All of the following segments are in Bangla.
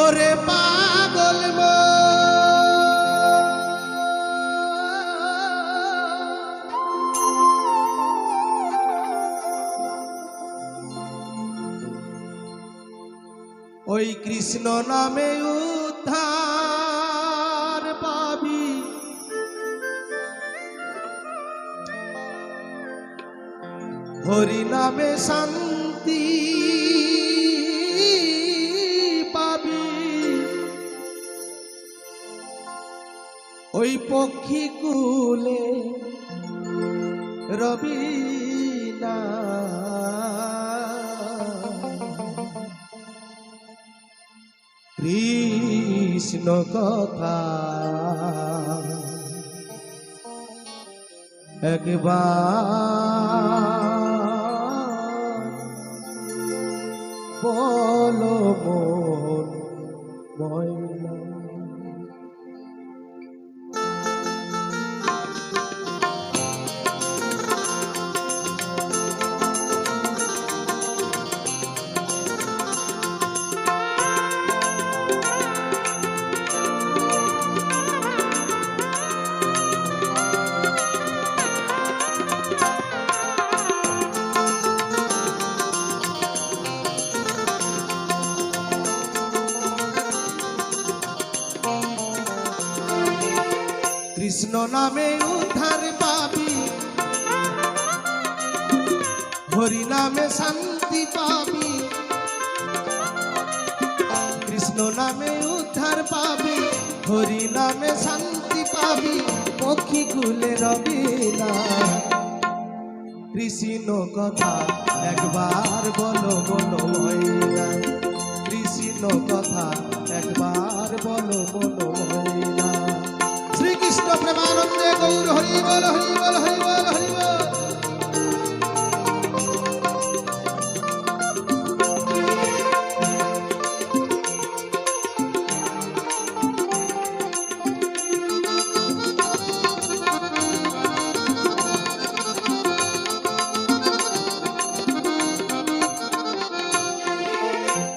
ওরে পাগল। ওই কৃষ্ণ নামে উদ্ধার পাবি হরি নামে শান্তি পক্ষী কুলে রবি না। কৃষ্ণ কথা একবার বলো কৃষ্ণ নামে উদ্ধার পাবি। হরি নামে শান্তি পাবি। কৃষ্ণ নামে উদ্ধার পাবি, হরি নামে শান্তি পাবি, পক্ষী কুলে রবি না। কৃষ্ণ কথা একবার বলো বলো ময়না কৃষ্ণ কথা একবার বলো বলো প্রেমানন্দে গৌর হরি বল হরি বল হরি বল হরি বল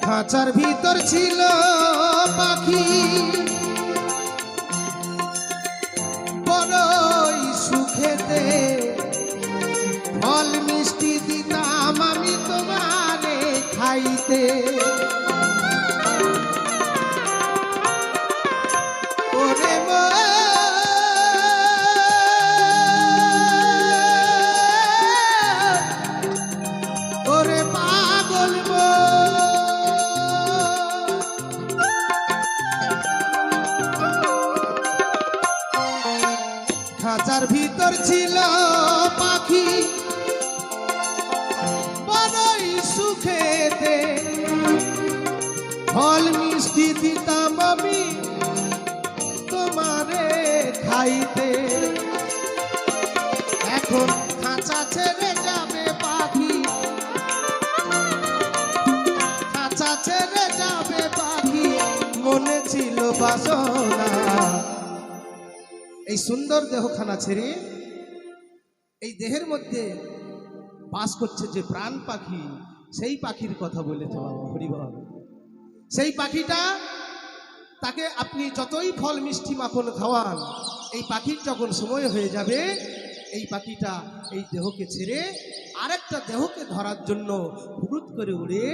খাঁচার ভিতর ছিল পাখি। খাঁচার ভিতর ছিল পাখি। বড়ই সুখেতে ফল মিষ্টি দিতাম আমি তোমারে খাইতে। এখন খাঁচা ছেড়ে যাবে পাখি। খাঁচা ছেড়ে যাবে পাখি। মনে ছিল বাসনা এই সুন্দর দেহখানা ছেড়ে এই দেহের মধ্যে বাস করছে যে প্রাণ পাখি, সেই পাখির কথা বলেছে হরিবল। সেই পাখিটা, তাকে আপনি যতই ফল মিষ্টি মাখন খাওয়ান, এই পাখির যখন সময় হয়ে যাবে, এই পাখিটা এই দেহকে ছেড়ে আরেকটা দেহকে ধরার জন্য হুরুত করে উড়ে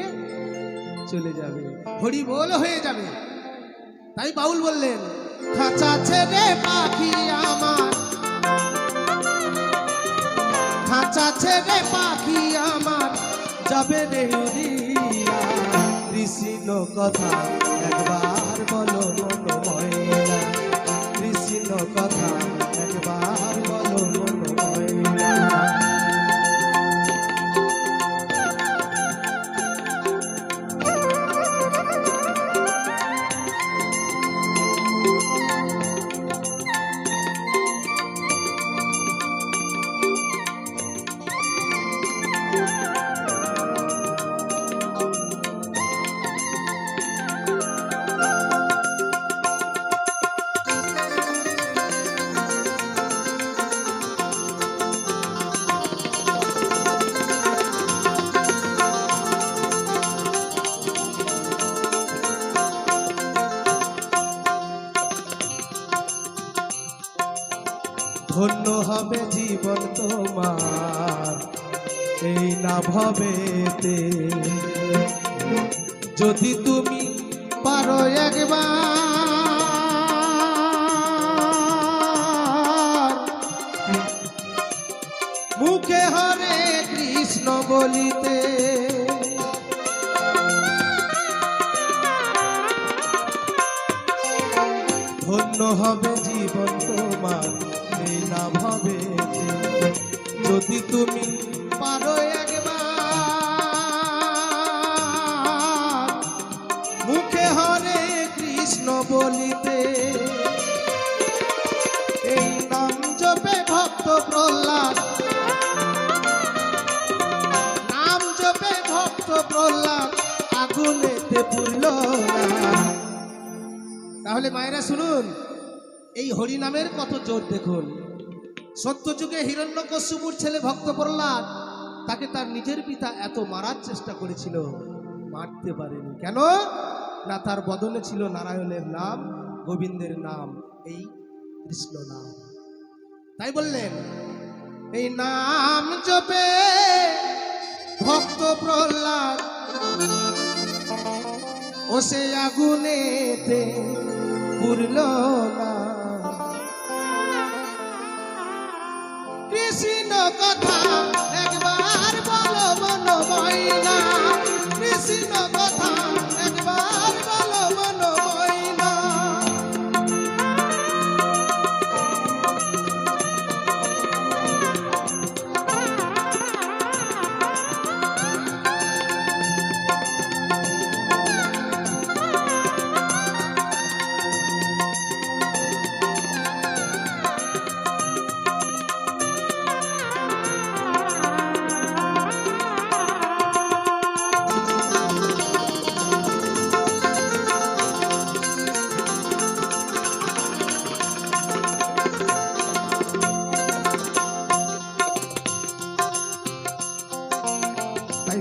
চলে যাবে। হরি বল হয়ে যাবে। তাই বাউল বললেন খাঁচা ছেড়ে পাখি আমার। খাঁচা ছেড়ে পাখি আমার। যাবে রে কৃষ্ণ কথা একবার বলো মন ময়না কৃষ্ণ কথা হবে জীবন তোমার। এই না ভবেতে যদি তুমি পারো একবার, মুখে হরে কৃষ্ণ বলিতে। ধন্য হবে জীবন তোমার। এই না ভাবে যদি তুমি পারো একবার, মুখে হরে কৃষ্ণ বলিতে। এই নাম জপে ভক্ত প্রহ্লাদ। নাম জপে ভক্ত প্রহ্লাদ, আগুনেতে পুরল তাহলে মায়েরা শুনুন। এই হরি নামের কত জোর দেখুন। সত্য যুগে হিরণ্যকশ্যপুর ছেলে ভক্ত প্রহ্লাদ, তাকে তার নিজের পিতা এত মারার চেষ্টা করেছিল, মারতে পারেনি। কেন? না তার বদনে ছিল নারায়ণের নাম, গোবিন্দের নাম, এই কৃষ্ণ নাম। তাই বললেন, এই নাম জপে ভক্ত প্রহ্লাদ, ও সে আগুনেতে পুরল না। কথা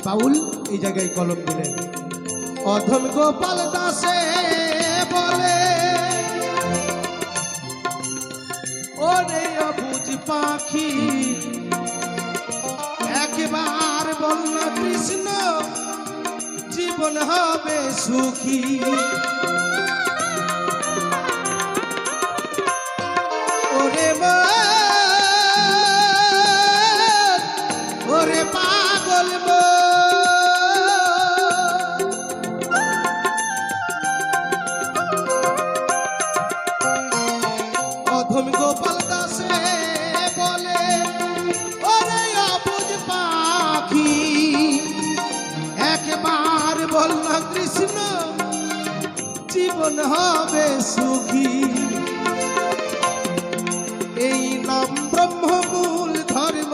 বাউল এই জায়গায় কলম দিলেন। অধম গোপাল দাসে বলে, ওরে অবুজ পাখি, একবার বলল কৃষ্ণ, জীবন হবে সুখী। জীবন হবে সুখী। এই নাম ব্রহ্মমূল ধর্ম।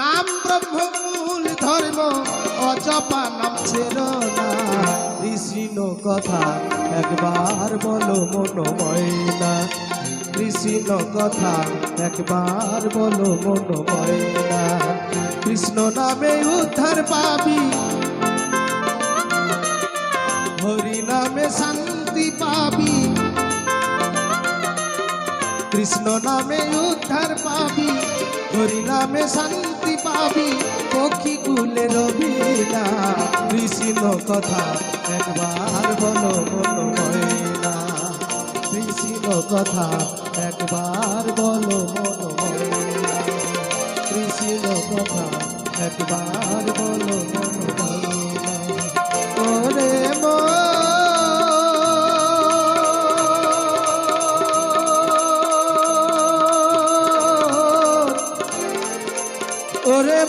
নাম ব্রহ্মমূল ধর্ম, অজপা নাম ছিল না। কৃষ্ণ কথা, একবার বলো মন ময়না কৃষ্ণ কথা, একবার বলো মন ময়না কৃষ্ণ নামে উদ্ধার পাবি হরি নামে শান্তি পাবি। কৃষ্ণ নামে উদ্ধার পাবি। হরি নামে শান্তি পাবি। পক্ষী কুলে রবি না কৃষ্ণ কথা একবার বলো বলো ময়না। কৃষ্ণ কথা একবার বলো মন ময়না। কৃষ্ণ কথা একবার বলো ময়না। ওরে